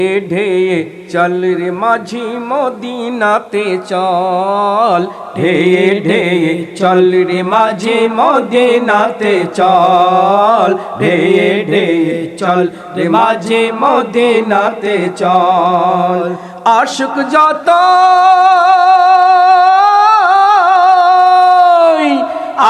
ঢেয়ে চল রে মাঝি মদিনাতে চল। ঢেয়ে ঢেয়ে চল রে মাঝি মদিনাতে চল। ঢেয়ে ঢেয়ে চল রে মাঝি মদিনাতে চল। আশুক যত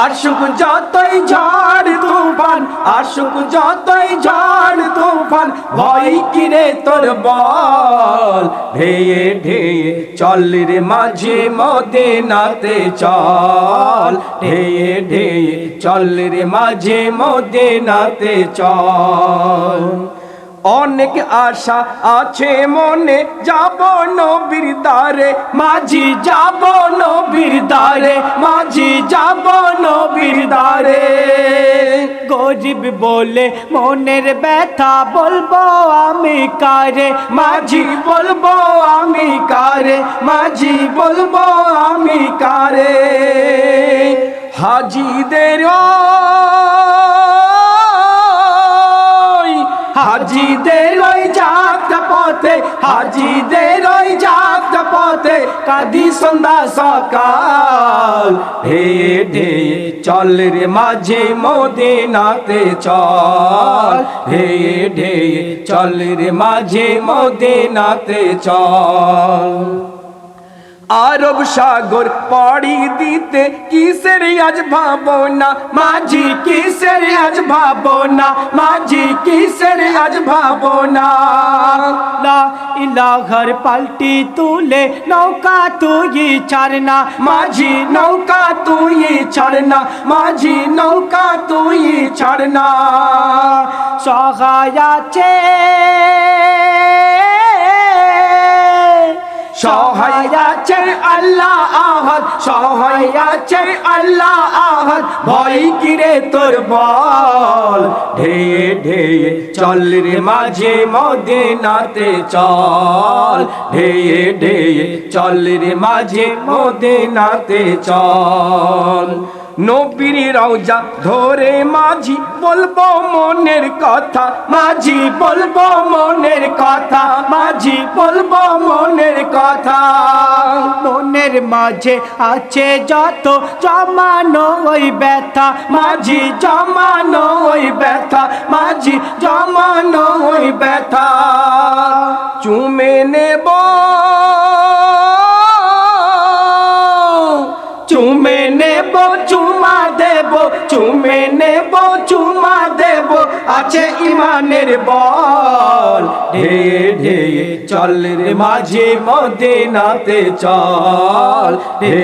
আশুক যতই ঝড় তুফান আশুক যতই ঝড়, তুফান, ভয় কিরে তোর বল? ঢেয়ে ঢেয়ে চল রে মাঝে মদে নাতে চল। ঢেয়ে ঢেয়ে চল রে মাঝে মদে নাতে চল। অনেক আশা আছে মনে, যাব নবীর দ্বারে। মাঝি যাব নবীর দ্বারে। মাঝি যাব দ্বারে গরিব বলে, মনের ব্যথা বলব আমি কারে? মাঝি বলব আমি কারে? মাঝি বলব আমি কারে? হাজিদের হাজিদের পথে, হাজিদের ওই যাত্রা পথে কাদি সন্ধ্যা সকাল। ঢেয়ে ঢেয়ে চল রে মাঝে মদিনাতে চল। ঢেয়ে ঢেয়ে চল রে মাঝে মদিনাতে চল। আরব সাগর পাড়ি দিতে কিসের আজ ভাবনা? মাঝি কিসের আজ ভাবনা? মাঝি কিসের আজ ভাবনা? লা ইলাহার পাল্টি তুলে নৌকা তুই ছাড়না। মাঝি নৌকা তুই ছাড়না। মাঝি নৌকা তুই ছাড়না। সহায় সহায় আছে আল্লাহ আহাদ সহায় আছে আল্লাহ আহাদ। ভয় কিরে তোর বল? ঢে ঢে চল রে মাঝে মদিনাতে চল। ঢেয়ে ঢেয়ে চল রে মাঝে মদিনাতে চল। নবীর রওজা ধরে মাঝি বলব মনের কথা মাঝি বলব মনের কথা মাঝি বলব মনের কথা। মনের মাঝে আছে যত জমানো ওই ব্যথা মাঝি জমানো ওই ব্যথা মাঝি জমানো ওই ব্যথা। চুমে নেব চুমে নেব, চুমা দেব, চুমে নেব, চুমা দেব। আছে ইমানের বল। ঢে ঢে, চল রে মাঝে মদিনাতে চল। ঢে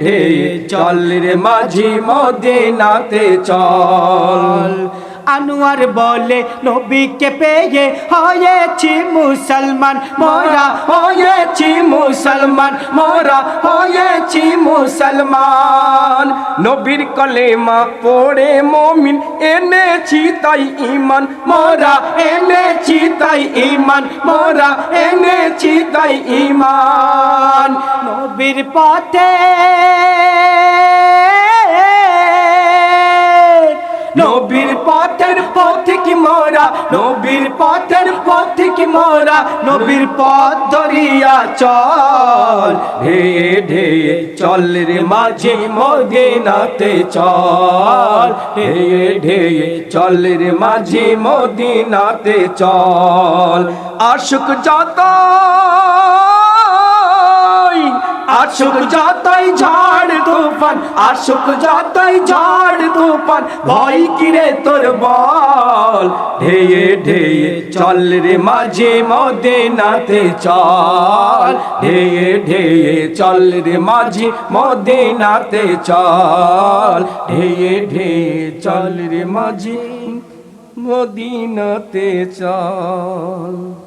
ঢেয়ে চল রে মাঝে মদে নাতে চল। আনোয়ার বলে, নবীকে পেয়ে হয়েছি মুসলমান, মোরা হয়েছি মুসলমান, মোরা হয়েছি মুসলমান। নবীর কলেমা পড়ে মমিন এনেছি তাই ইমান মোরা এনেছি তাই ইমান মোরা এনেছি তাই ইমান নবীর পথে নবীর পথের পথিক মোরা? নবীর পথের পথিক মোরা? নবীর পথ ধরিয়া চল। হে ঢে, চল রে মাঝে মদিনাতে চল। হে ঢে, চল রে মাঝে মদিনাতে চল। আশুক যত আশুক যতই ঝড় তুফান, আশুক যতই ঝড় তুফান, ভয় কিরে তোর বল? ঢেয়ে ঢেয়ে চল রে মাঝে মদে নাতে চল। ঢেয়ে ঢেয়ে চল রে মাঝে মদে নাতে চল। ঢেয়ে ঢেয়ে চল রে মাঝে মদিনাতে চল।